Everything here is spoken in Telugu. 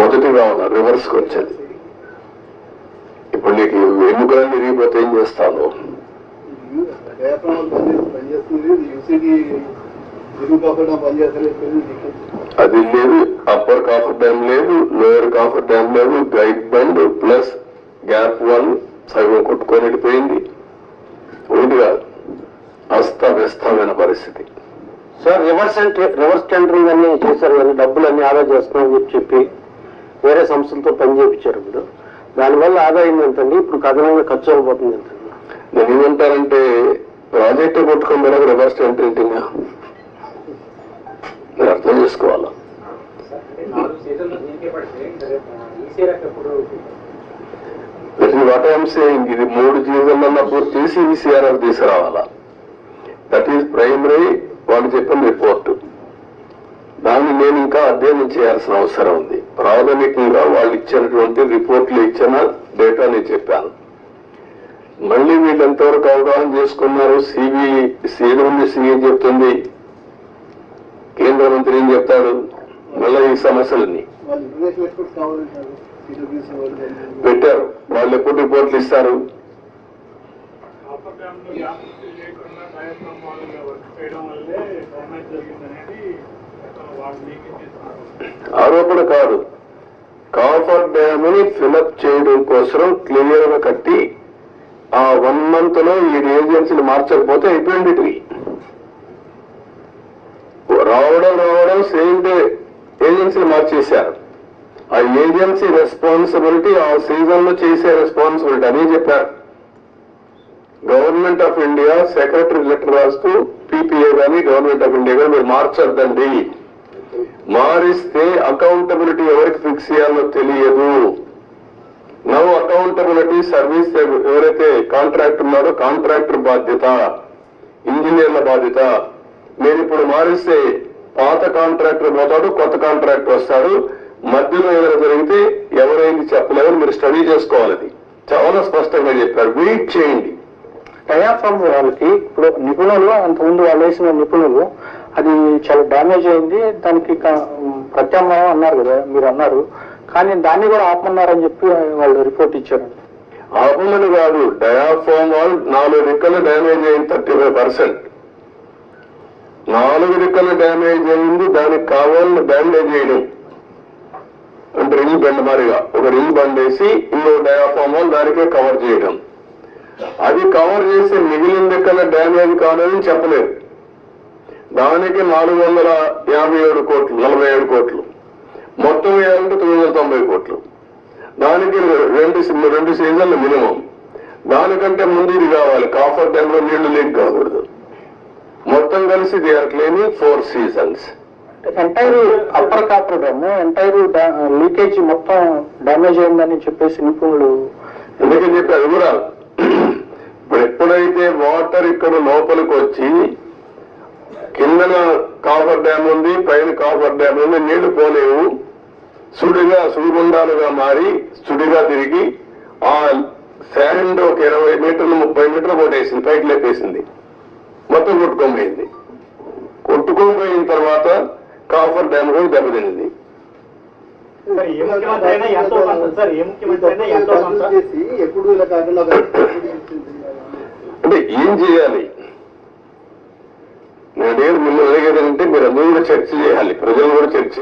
మొదటి రావాలి రివర్స్కి వచ్చేది. ఇప్పుడు నీకు ఎన్నికలు విరిగిపోతే ఏం చేస్తాను పనిచేస్తుంది కాకుండా పనిచేస్తలేదు నీకు అది లేదు అప్పర్ కాఫర్ డ్యామ్ లేదు లోయర్ కాఫర్ డ్యామ్ లేదు guide bund plus gap one సగం కొట్టుకొని పోయింది. ఒకటి కాదు. అస్తవ్యస్తమైన పరిస్థితి. సార్ రివర్స్ రివర్స్ టెండరింగ్ అన్ని చేశారు కానీ డబ్బులు అన్ని ఆదా చేస్తున్నామని చెప్పి చెప్పి వేరే సంస్థలతో పని చేయించారు ఇప్పుడు. దానివల్ల ఆదాయం ఎంతండి? ఇప్పుడు కథనంగా ఖర్చు అయిపోతుంది ఎంతండి నేను ఏమంటారంటే ప్రాజెక్ట్ కొట్టుకొని రివర్స్ టెండరింగ్ మీరు అర్థం చేసుకోవాలా? వాట్ ఐఎమ్ సేయింగ్ ఇది మూడు జీవితంలో పూర్తి తీసి ఈసీఆర్ఎఫ్ తీసుకురావాలా? దట్ ఈస్ ప్రైమరీ వాళ్ళు చెప్పిన రిపోర్ట్ దాన్ని నేను ఇంకా అధ్యయనం చేయాల్సిన అవసరం ఉంది. ప్రాథమికంగా వాళ్ళు ఇచ్చినటువంటి రిపోర్ట్లు ఇచ్చిన డేటా నేను చెప్పాను. మళ్ళీ వీళ్ళు ఎంతవరకు అవగాహన చేసుకున్నారు? సిబి సీఎం ఉంది సీఎం చెప్తుంది. కేంద్ర మంత్రి ఏం చెప్తాడు? మళ్ళీ ఈ వాళ్ళు పెట్టారు. వాళ్ళు ఎప్పుడు రిపోర్ట్లు ఇస్తారు? లేకుండా వర్క్ చేయడం వల్లే డ్యామేజ్ జరిగిందనేది ఆరోపణ కాదు. కాఫర్ డ్యామ్ని ఫిలప్ చేయడం కోసం క్లియర్గా కట్టి ఆ వన్ మంత్లో ఈ ఏజెన్సీలు మార్చకపోతే అయిపోయింది ఇటు రావడం రావడం సేమ్ డే ఏజెన్సీని మార్చేశారు. ఆ ఏజెన్సీ రెస్పాన్సిబిలిటీ ఆ సీజన్లో చేసే రెస్పాన్సిబిలిటీ అని చెప్పారు. Government of India secretary letter రాస్తూ పీపీఏ కానీ గవర్నమెంట్ ఆఫ్ ఇండియా కానీ మీరు మార్చొద్దండి. మారిస్తే అకౌంటబిలిటీ ఎవరికి ఫిక్స్ చేయాలో తెలియదు. నవ్ అకౌంటబిలిటీ సర్వీస్ ఎవరైతే కాంట్రాక్టర్ ఉన్నారో కాంట్రాక్టర్ బాధ్యత ఇంజనీర్ల బాధ్యత. మీరు ఇప్పుడు మారిస్తే పాత కాంట్రాక్టర్ పోతాడు కొత్త కాంట్రాక్టర్ వస్తాడు. మధ్యలో ఏదైనా జరిగితే ఎవరైంది చెప్పలేదని మీరు స్టడీ చేసుకోవాలి అది. చాలా స్పష్టంగా చెప్పారు. వెయిట్ చేయండి. డయాఫ్రామ్ వాళ్ళకి ఇప్పుడు నిపుణులు అంతకుముందు వాళ్ళు వేసిన నిపుణులు అది చాలా డ్యామేజ్ అయింది. దానికి క- ప్రత్యామ్నాయం అన్నారు కదా మీరు అన్నారు. కానీ దాన్ని కూడా ఆపమన్నారని చెప్పి వాళ్ళు రిపోర్ట్ ఇచ్చారు. ఆపమని కాదు డయాఫామ్ వాల్ నాలుగు రెక్కలు డ్యామేజ్ అయింది థర్టీ ఫైవ్ పర్సెంట్ నాలుగు రెక్కలు డ్యామేజ్ అయింది దానికి కావాలని బ్యాండేజ్ చేయడం. అంటే రింగ్ బెండ్ మారిగా ఒక రింగ్ బండ్ వేసి ఇంకో డయాఫామ్ వాల్ దానికే కవర్ చేయడం. అది కవర్ చేసి మిగిలిన రెక్కల డ్యామేజ్ కాదని చెప్పలేదు. దానికి నాలుగు వందల యాభై ఏడు కోట్లు నలభై ఏడు కోట్లు. మొత్తం వేయాలంటే తొమ్మిది వందల తొంభై కోట్లు. దానికి రెండు రెండు సీజన్లు మినిమం. దానికంటే ముందు ఇది కావాలి. కాఫర్ డ్యామ్లో నీళ్ళు లీక్ కాకూడదు. మొత్తం కలిసి they are claiming four seasons. Entire upper coffer dam entire leakage మొత్తం డ్యామేజ్ అయిందని చెప్పేసి నిపుణులు ఎందుకని చెప్పి అది కూడా ఇప్పుడు ఎప్పుడైతే వాటర్ ఇక్కడ లోపలికి వచ్చి కిందన కాఫర్ డ్యామ్ ఉంది పైన కాఫర్ డ్యామ్ ఉంది నీళ్ళు పోలేవు. సుడిగా సుడిగుండాలుగా మారి సుడిగా తిరిగి ఆ శాండ్ ఒక ఇరవై మీటర్లు ముప్పై మీటర్లు కొట్టేసింది పైకి లేపేసింది. మొత్తం కొట్టుకోపోయింది కొట్టుకోపోయిన తర్వాత కాఫర్ డ్యామ్ కూడా దెబ్బతింది ఎప్పుడు ఇలా కాకుండా అంటే ఏం చేయాలి? నేను ముందు అడిగేదంటే మీరు అందరూ కూడా చర్చ చేయాలి. ప్రజలు కూడా చర్చ